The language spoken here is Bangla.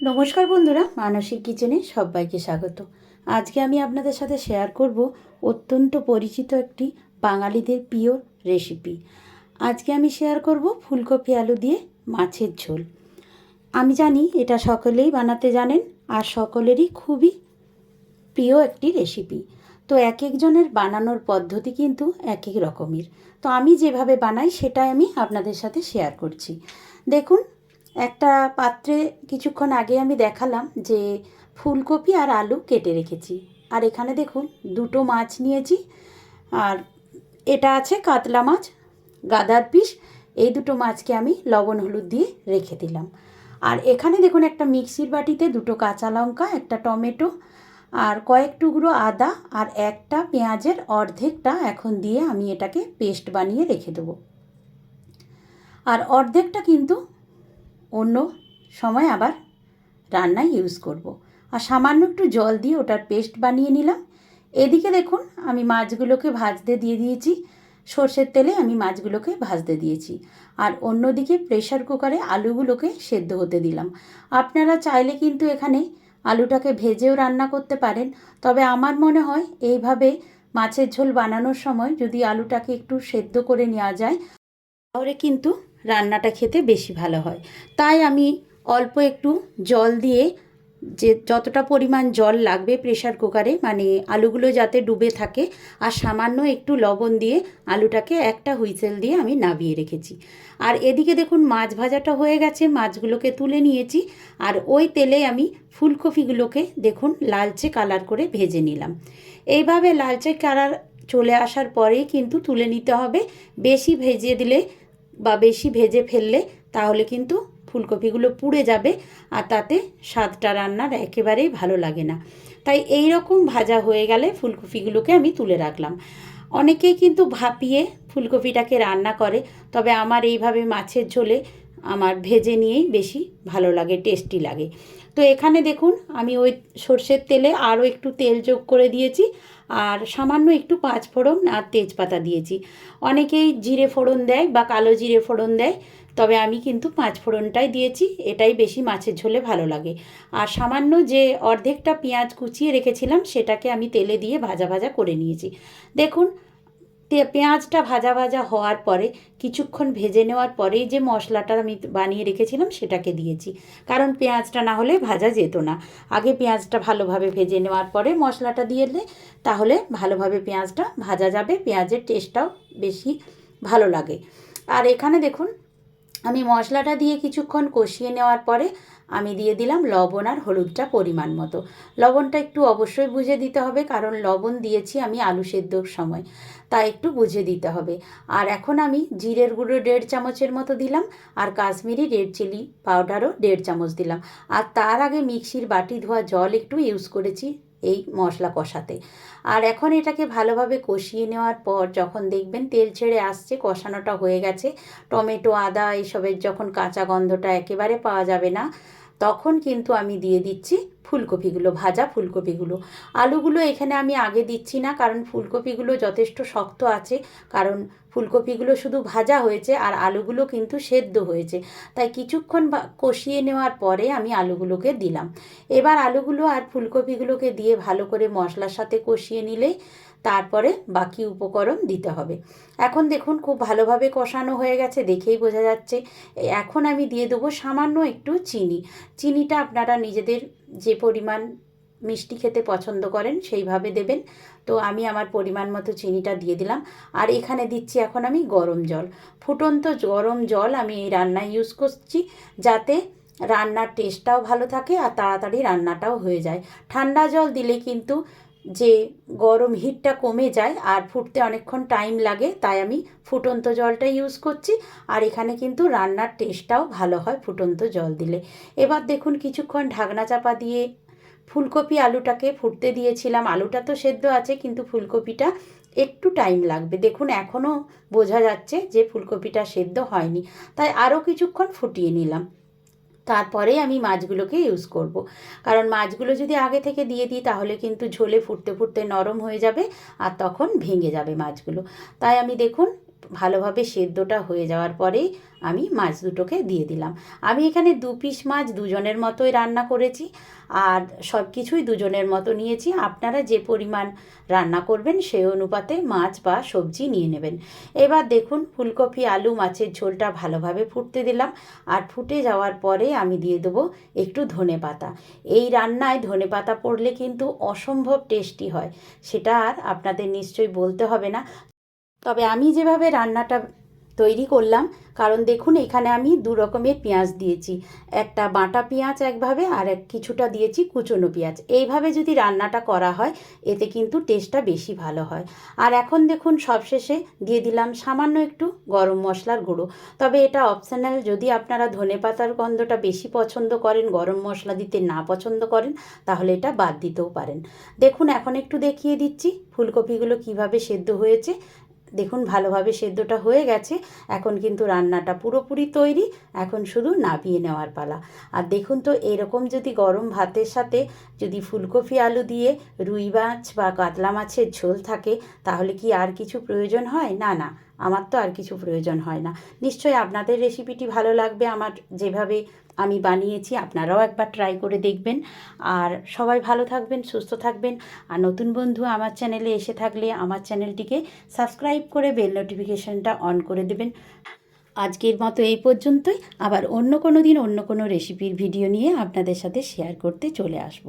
নমস্কার বন্ধুরা মানসিক কিচেনে সবাইকে স্বাগত। আজকে আমি আপনাদের সাথে শেয়ার করব অত্যন্ত পরিচিত একটি বাঙালিদের প্রিয় রেসিপি আজকে আমি শেয়ার করব ফুলকপি আলু দিয়ে মাছের ঝোল। আমি জানি এটা সকলেই বানাতে জানেন আর সকলেরই খুবই প্রিয় একটি রেসিপি তো এক একজনের বানানোর পদ্ধতি কিন্তু এক এক রকমের। তো আমি যেভাবে বানাই সেটাই আমি আপনাদের সাথে শেয়ার করছি। দেখুন একটা পাত্রে কিছুক্ষণ আগে আমি দেখালাম যে ফুলকপি আর আলু কেটে রেখেছি। আর এখানে দেখুন, দুটো মাছ নিয়েছি। আর এটা আছে কাতলা মাছ, গাদার পিস। এই দুটো মাছকে আমি লবণ হলুদ দিয়ে রেখে দিলাম। আর এখানে দেখুন, একটা মিক্সির বাটিতে দুটো কাঁচা লঙ্কা, একটা টমেটো, আর কয়েক টুকরো আদা, আর একটা পেঁয়াজের অর্ধেকটা এখন দিয়ে আমি এটাকে পেস্ট বানিয়ে রেখে দেবো। আর অর্ধেকটা কিন্তু অন্য সময় আবার রান্নায় ইউজ করব। আর সামান্য একটু জল দিয়ে ওটার পেস্ট বানিয়ে নিলাম। এদিকে দেখুন, আমি মাছগুলোকে ভাজতে দিয়ে দিয়েছি। সর্ষের তেলে আমি মাছগুলোকে ভাজতে দিয়েছি। আর অন্যদিকে প্রেশার কুকারে আলুগুলোকে সেদ্ধ হতে দিলাম। আপনারা চাইলে কিন্তু এখানে আলুটাকে ভেজেও রান্না করতে পারেন। তবে আমার মনে হয় এইভাবে মাছের ঝোল বানানোর সময় যদি আলুটাকে একটু সেদ্ধ করে নেওয়া যায়, তাহলে কিন্তু রান্নাটা খেতে বেশি ভালো হয়। তাই আমি অল্প একটু জল দিয়ে যে যতটা পরিমাণ জল লাগবে প্রেশার কুকারে মানে আলুগুলো যাতে ডুবে থাকে, আর সামান্য একটু লবণ দিয়ে আলুটাকে একটা হুইসেল দিয়ে আমি নাবিয়ে রেখেছি। আর এদিকে দেখুন মাছ ভাজাটা হয়ে গেছে, মাছগুলোকে তুলে নিয়েছি, আর ওই তেলে আমি ফুলকপিগুলোকে দেখুন লালচে কালার করে ভেজে নিলাম। এইভাবে লালচে কালার চলে আসার পরেই কিন্তু তুলে নিতে হবে, বেশি ভেজে দিলে বা বেশি ভেজে ফেললে তাহলে কিন্তু ফুলকপিগুলো পুড়ে যাবে আর তাতে স্বাদটা রান্নার একেবারেই ভালো লাগে না। তাই এই রকম ভাজা হয়ে গেলে ফুলকপিগুলোকে আমি তুলে রাখলাম। অনেকেই কিন্তু ভাপিয়ে ফুলকপিটাকে রান্না করে, তবে আমার এইভাবে মাছের ঝোলে আমার ভেজে নিয়েই বেশি ভালো লাগে, টেস্টি লাগে। তো এখানে দেখুন, আমি ওই সর্ষের তেলে আরও একটু তেল যোগ করে দিয়েছি আর সামান্য একটু পাঁচ ফোড়ন আর তেজপাতা দিয়েছি। অনেকেই জিরে ফোড়ন দেয় বা কালো জিরে ফোড়ন দেয়, তবে আমি কিন্তু পাঁচ ফোড়নটাই দিয়েছি, এটাই বেশি মাছের ঝোলে ভালো লাগে। আর সামান্য যে অর্ধেকটা পেঁয়াজ কুচিয়ে রেখেছিলাম, সেটাকে আমি তেলে দিয়ে ভাজা ভাজা করে নিয়েছি। দেখুন পেঁয়াজটা ভাজা ভাজা হওয়ার পরে, কিছুক্ষণ ভেজে নেওয়ার পরেই যে মশলাটা আমি বানিয়ে রেখেছিলাম সেটাকে দিয়েছি। কারণ পেঁয়াজটা না হলে ভাজা যেত না। আগে পেঁয়াজটা ভালোভাবে ভেজে নেওয়ার পরে মশলাটা দিয়ে দিলে, তাহলে ভালোভাবে পেঁয়াজটা ভাজা যাবে, পেঁয়াজের টেস্টটাও বেশি ভালো লাগে। আর এখানে দেখুন আমি মশলাটা দিয়ে কিছুক্ষণ কষিয়ে নেওয়ার পরে আমি দিয়ে দিলাম লবণ আর হলুদটা পরিমাণ মতো। লবণটা একটু অবশ্যই বুঝে দিতে হবে, কারণ লবণ দিয়েছি আমি আলু সেদ্ধর সময়। তা একটু বুঝে দিতে হবে। আর এখন আমি জিরের গুঁড়ো দেড় চামচের মতো দিলাম, আর কাশ্মীরি রেড চিলি পাউডারও দেড় চামচ দিলাম। আর তার আগে মিক্সির বাটি ধোয়া জল একটু ইউজ করেছি এই মশলা কষাতে। আর এখন এটাকে ভালোভাবে কষিয়ে নেওয়ার পর যখন দেখবেন তেল ছেড়ে আসছে, কষানোটা হয়ে গেছে, টমেটো, আদা এসবের যখন কাঁচা গন্ধটা একেবারে পাওয়া যাবে না, তখন কিন্তু আমি দিয়ে দিচ্ছি ফুলকপিগুলো, ভাজা ফুলকপিগুলো। আলুগুলো এখানে আমি আগে দিচ্ছি না, কারণ ফুলকপিগুলো যথেষ্ট শক্ত আছে, কারণ ফুলকপিগুলো শুধু ভাজা হয়েছে আর আলুগুলো কিন্তু সেদ্ধ হয়েছে। তাই কিছুক্ষণ কষিয়ে নেওয়ার পরে আমি আলুগুলোকে দিলাম। এবার আলুগুলো আর ফুলকপিগুলোকে দিয়ে ভালো করে মশলার সাথে কষিয়ে নিলেই তারপরে বাকি উপকরণ দিতে হবে। এখন দেখুন খুব ভালোভাবে কষানো হয়ে গেছে, দেখেই বোঝা যাচ্ছে। এখন আমি দিয়ে দেবো সামান্য একটু চিনি। চিনিটা আপনারা নিজেদের যে পরিমাণ মিষ্টি খেতে পছন্দ করেন, সেইভাবে দেবেন। তো আমি আমার পরিমাণ মতো চিনিটা দিয়ে দিলাম। আর এখানে দিচ্ছি এখন আমি গরম জল। ফুটন্ত গরম জল আমি এই রান্নায় ইউজ করছি যাতে রান্নার টেস্টটাও ভালো থাকে আর তাড়াতাড়ি রান্নাটাও হয়ে যায়। ঠান্ডা জল দিলে কিন্তু যে গরম হিটটা কমে যায় আর ফুটতে অনেকক্ষণ টাইম লাগে, তাই আমি ফুটন্ত জলটা ইউজ করছি। আর এখানে কিন্তু রান্নার টেস্টটাও ভালো হয় ফুটন্ত জল দিলে। এবার দেখুন কিছুক্ষণ ঢাকনা চাপা দিয়ে ফুলকপি আলুটাকে ফুটতে দিয়েছিলাম। আলুটা তো সেদ্ধ আছে, কিন্তু ফুলকপিটা একটু টাইম লাগবে। দেখুন এখনও বোঝা যাচ্ছে যে ফুলকপিটা সেদ্ধ হয়নি। তাই আরও কিছুক্ষণ ফুটিয়ে নিলাম। তারপরে আমি মাছগুলোকে ইউজ করব। কারণ মাছগুলো যদি আগে থেকে দিয়ে দিই, তাহলে কিন্তু ঝোলে ফুটতে ফুটতে নরম হয়ে যাবে আর তখন ভেঙে যাবে মাছগুলো। তাই আমি দেখুন ভালোভাবে সেদ্ধটা হয়ে যাওয়ার পরেই আমি মাছ দুটোকে দিয়ে দিলাম। আমি এখানে দু পিস মাছ দুজনের মতোই রান্না করেছি আর সব কিছুই দুজনের মতো নিয়েছি। আপনারা যে পরিমাণ রান্না করবেন সেই অনুপাতে মাছ বা সবজি নিয়ে নেবেন। এবার দেখুন ফুলকপি, আলু, মাছের ঝোলটা ভালোভাবে ফুটতে দিলাম আর ফুটে যাওয়ার পরে আমি দিয়ে দেবো একটু ধনে পাতা। এই রান্নায় ধনে পাতা পড়লে কিন্তু অসম্ভব টেস্টি হয়। সেটা আর আপনাদের নিশ্চয়ই বলতে হবে না। তবে আমি যেভাবে রান্নাটা তৈরি করলাম, কারণ দেখুন এখানে আমি দু রকমের পেঁয়াজ দিয়েছি। একটা বাটা পেঁয়াজ একভাবে আর এক কিছুটা দিয়েছি কুচনো পেঁয়াজ। এইভাবে যদি রান্নাটা করা হয়, এতে কিন্তু টেস্টটা বেশি ভালো হয়। আর এখন দেখুন সবশেষে দিয়ে দিলাম সামান্য একটু গরম মশলার গুঁড়ো। তবে এটা অপশনাল যদি আপনারা ধনে পাতার গন্ধটা বেশি পছন্দ করেন, গরম মশলা দিতে না পছন্দ করেন, তাহলে এটা বাদ দিতেও পারেন। দেখুন এখন একটু দেখিয়ে দিচ্ছি ফুলকপিগুলো কীভাবে সেদ্ধ হয়েছে। দেখুন, ভালোভাবে সেদ্ধটা হয়ে গেছে। এখন কিন্তু রান্নাটা পুরোপুরি তৈরি। এখন শুধু নাবিয়ে নেওয়ার পালা। আর দেখুন তো, এরকম যদি গরম ভাতের সাথে যদি ফুলকপি, আলু দিয়ে রুই মাছ বা কাতলা মাছের ঝোল থাকে, তাহলে কি আর কিছু প্রয়োজন হয়? না না। আমার তো আর কিছু প্রয়োজন হয় না। নিশ্চয়ই আপনাদের রেসিপিটি ভালো লাগবে আমার যেভাবে আমি বানিয়েছি, আপনারাও একবার ট্রাই করে দেখবেন। আর সবাই ভালো থাকবেন, সুস্থ থাকবেন। আর নতুন বন্ধু আমার চ্যানেলে এসে থাকলে আমার চ্যানেলটিকে সাবস্ক্রাইব করে বেল নোটিফিকেশনটা অন করে দেবেন। আজকের মতো এই পর্যন্তই। আবার অন্য কোনো দিন অন্য কোনো রেসিপির ভিডিও নিয়ে আপনাদের সাথে শেয়ার করতে চলে আসব।